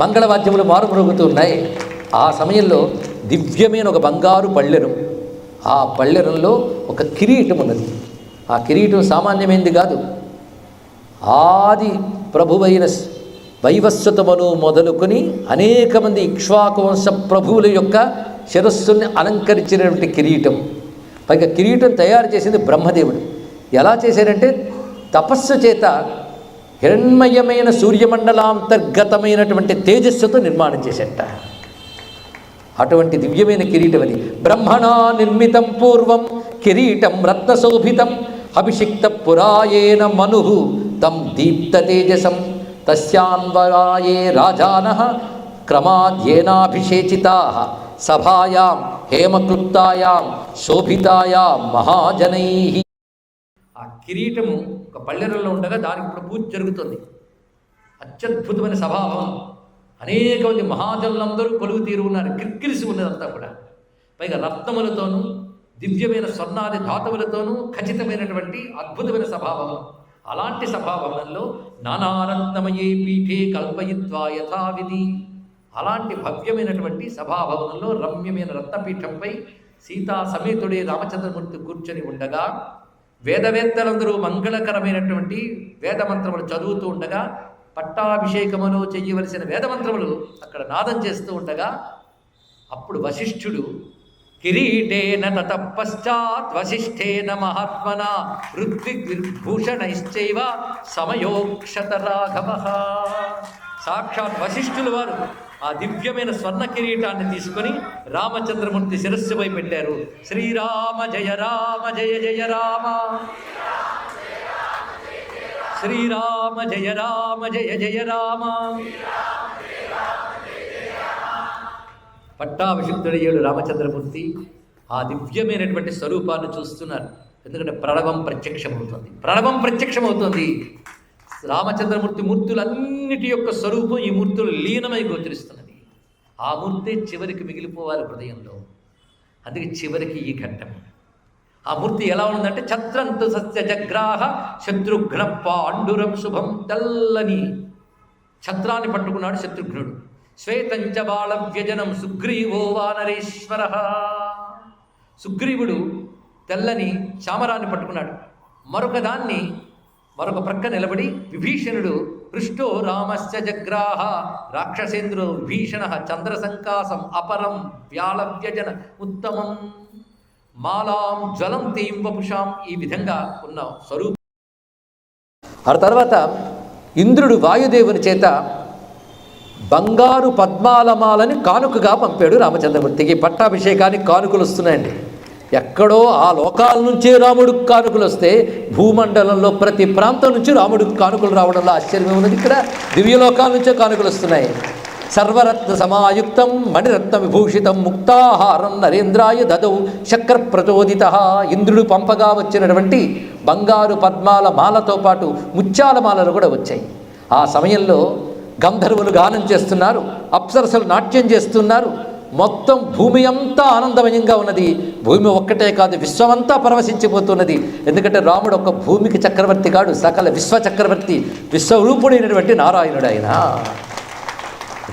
మంగళవాద్యములు మారుమ్రోగుతూ ఉన్నాయి. ఆ సమయంలో దివ్యమైన ఒక బంగారు పళ్ళెరం ఆ పళ్ళెరంలో ఒక కిరీటం ఉన్నది. ఆ కిరీటం సామాన్యమైనది కాదు. ఆది ప్రభువైన వైవస్వతమును మొదలుకొని అనేక మంది ఇక్ష్వాకువంశ ప్రభువుల యొక్క శిరస్సుని అలంకరించినటువంటి కిరీటం. పైగా కిరీటం తయారు చేసింది బ్రహ్మదేవుడు. ఎలా చేశారంటే తపస్సు చేత హిరణ్మయమైన సూర్యమండలాంతర్గతమైనటువంటి తేజస్సుతో నిర్మాణం చేసేట. అటువంటి దివ్యమైన కిరీటం అది. బ్రహ్మణా నిర్మితం పూర్వం కిరీటం రత్నశోభితం అభిషిక్త పురాయేన మను తం దీప్త తేజసం తస్యాన్వరాయే రాజాన క్రమాద్యేనాభిషేచితా సభాయాం హేమక్లుప్తాయాం శోభితాయాం మహాజనై. ఆ కిరీటము ఒక పల్లెరంలో ఉండగా దానికి ఇప్పుడు పూజ జరుగుతుంది. అత్యద్భుతమైన స్వభావం. అనేక మంది మహాజనులందరూ కొలువు తీరు ఉన్నారు. కిర్కిరిసి ఉన్నదంతా కూడా. పైగా రత్నములతోనూ దివ్యమైన స్వర్ణాది ధాతువులతోనూ ఖచ్చితమైనటువంటి అద్భుతమైన సభాభవనం అలాంటి సభాభవనంలో నానారత్నమయే పీఠే కల్పయిత్వా యథావిధి. అలాంటి భవ్యమైనటువంటి సభాభవనంలో రమ్యమైన రత్నపీఠంపై సీతా సమేతుడే రామచంద్రమూర్తి కూర్చొని ఉండగా వేదవేత్తలందరూ మంగళకరమైనటువంటి వేదమంత్రములు చదువుతూ ఉండగా పట్టాభిషేకములో చెయ్యవలసిన వేదమంత్రములు అక్కడ నాదం చేస్తూ ఉండగా అప్పుడు వశిష్ఠుడు కిరీటేన తత వశిష్ఠేన మహాత్మన ఋత్విగ్భూషణైశ్చైవ సమయోక్షత రాఘవ సాక్షాత్ వశిష్ఠులు వారు. ఆ దివ్యమైన స్వర్ణ కిరీటాన్ని తీసుకొని రామచంద్రమూర్తి శిరస్సుపై పెట్టారు. శ్రీరామ జయ రామ జయ జయ రామ. శ్రీరామ జయ రామ జయ జయ రామ. ఏడు రామచంద్రమూర్తి. ఆ దివ్యమైనటువంటి స్వరూపాన్ని చూస్తున్నారు. ఎందుకంటే ప్రణవం ప్రత్యక్షమవుతుంది. ప్రణవం ప్రత్యక్షమవుతుంది. రామచంద్రమూర్తి మూర్తులన్నిటి యొక్క స్వరూపం ఈ మూర్తులు లీనమై గోచరిస్తున్నది. ఆ మూర్తే చివరికి మిగిలిపోవాలి హృదయంలో. అందుకే చివరికి ఈ ఘట్టం. ఆ మూర్తి ఎలా ఉందంటే ఛత్రంతు సస్య జగ్రాహ శత్రుఘ్న పాండురం శుభం తెల్లని. ఛత్రాన్ని పట్టుకున్నాడు శత్రుఘ్నుడు. శ్వేతంచ బాళ వ్యజనం సుగ్రీవో వానరేశ్వర సుగ్రీవుడు తెల్లని చామరాన్ని పట్టుకున్నాడు. మరొక దాన్ని మరొక ప్రక్క నిలబడి విభీషణుడు పృష్టో రామశ్చ జగ్రాహ రాక్షసేంద్రో విభీషణ చంద్రసంకాసం అపరం వ్యాళవ్యజన ఉత్తమం. మాలాం జ్వలం తీం వపుషాం ఈ విధంగా ఉన్న స్వరూపం. ఆ తర్వాత ఇంద్రుడు వాయుదేవుని చేత బంగారు పద్మాలమాలని కానుకగా పంపాడు రామచంద్రమూర్తికి. పట్టాభిషేకానికి కానుకలు వస్తున్నాయండి. ఎక్కడో ఆ లోకాల నుంచే రాముడికి కానుకలు వస్తే భూమండలంలో ప్రతి ప్రాంతం నుంచి రాముడికి కానుకలు రావడంలో ఆశ్చర్యం ఉన్నది. ఇక్కడ దివ్యలోకాల నుంచే కానుకలు వస్తున్నాయి. సర్వరత్న సమాయుక్తం మణిరత్న విభూషితం ముక్తాహారం నరేంద్రాయ దదౌ శక్ర ప్రచోదిత ఇంద్రుడు పంపగా వచ్చినటువంటి బంగారు పద్మాల మాలతో పాటు ముత్యాల మాలలు కూడా వచ్చాయి. ఆ సమయంలో గంధర్వులు గానం చేస్తున్నారు అప్సరసలు నాట్యం చేస్తున్నారు. మొత్తం భూమి అంతా ఆనందమయంగా ఉన్నది. భూమి ఒక్కటే కాదు విశ్వమంతా పరవశించిపోతున్నది. ఎందుకంటే రాముడు ఒక భూమికి చక్రవర్తి కాడు సకల విశ్వ చక్రవర్తి విశ్వరూపుడైనటువంటి నారాయణుడు ఆయన.